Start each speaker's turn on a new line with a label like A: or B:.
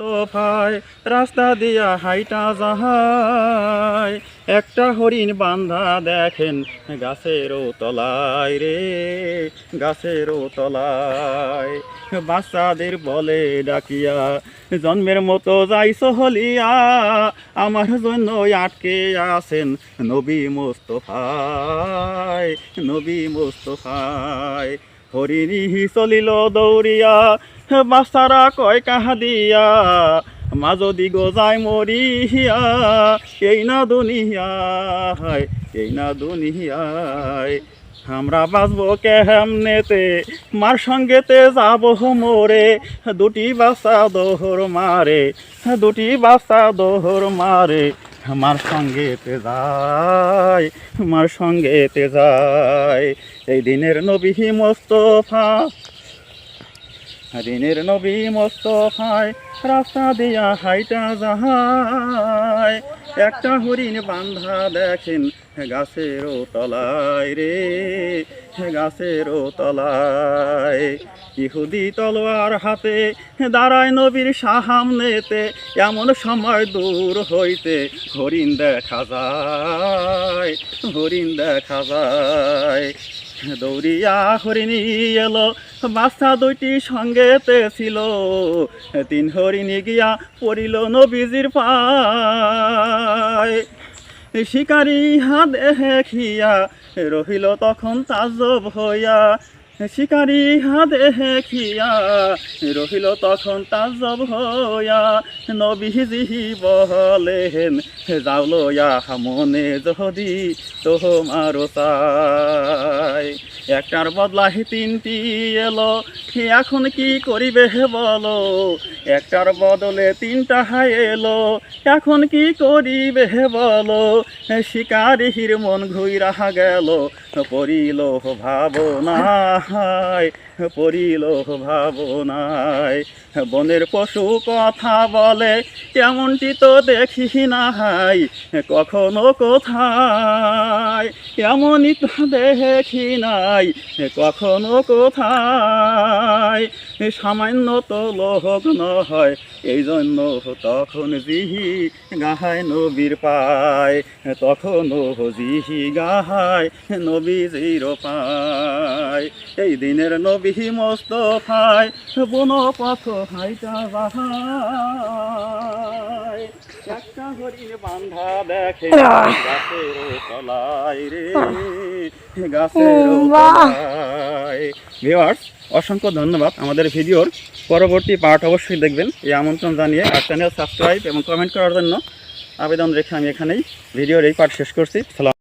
A: মোস্তফায় রাস্তা দিয়া হাইটা যাহায় একটা হরিণ বান্ধা দেখেন গাছেরও তলায় রে গাছেরও তলায়। বাচ্চাদের বলে ডাকিয়া, জন্মের মতো যাইছ হলিয়া, আমার জন্য আটকে আছেন নবী মোস্তফায় নবী মোস্তফায়। হরিণী চলিল দৌড়িয়া বাচ্চারা কয় কাহা দিয়া। মাজদি গজাই মরিয়া এই না দুনিয়ায় এই না দুনিয়ায় আমরা বাঁচবো কেমনেতে মার সঙ্গেতে যাব মোরে দুটি বাচ্চা দোহর মারে দুটি বাচ্চা দোহর মারে আমার সঙ্গে তে যায় আমার সঙ্গে তে যায় এই দিনের নবী মোস্তফা দিনের নবী মোস্তফায় রাস্তা দিয়া হাইটা যাহায়। একটা হরিণ বান্ধা দেখেন গাছেরও তলায় রে গাছেরও তলায়। ইহুদি তলোয়ার হাতে দাঁড়ায় নবীর সাহামনেতে, এমন সময় দূর হইতে হরিণ দেখা যায়, হরিণ দেখা যায়। দৌড়িয়া হরিণী এলো, বাচ্চা দুইটি সঙ্গেতে ছিল তিন হরিণী গিয়া পড়িল নবীজির পায়। শিকারি হাত দেখিয়া রহিল তখন তাজব হইয়া শিকারি হাত খিয়া রহিল তখন তাজব হইয়া, নবীজি বলেন, যাও লইয়া মনে যদি তোমার তাই একটার বদলাহি তিনটি এলো, এখন কি করিবে বলো? একটার বদলে তিনটা হাই এলো। এখন কি করিবে বলো? শিকারির মন ঘুইরা গেল। পড়িল ভাবনায় পড়িল ভাবনায়। বনের পশু কথা বলে তেমনটি তো দেখি নাই। কখনো কোথায়? এমনই তো দেখি নাই। কখনো কোথায়? সামান্য তো লোক নয় এই জন্য তখন জিহি গাহায় নবীর পায় তখনও জিহি গাহায় নবীজির পায়। এই দিনের নবী মোস্তফায় বন পথ হাইটা বাহায়। একটা হরিণ বান্ধা দেখে তলায় রে। ভিওয়ার্স অসংখ্য ধন্যবাদ আমাদের ভিডিওর পরবর্তী পার্ট অবশ্যই দেখবেন। এই আমন্ত্রণ জানিয়ে আর চ্যানেল সাবস্ক্রাইব এবং কমেন্ট করার জন্য আবেদন রেখে আমি এখানেই ভিডিওর এই পার্ট শেষ করছি। সালাম।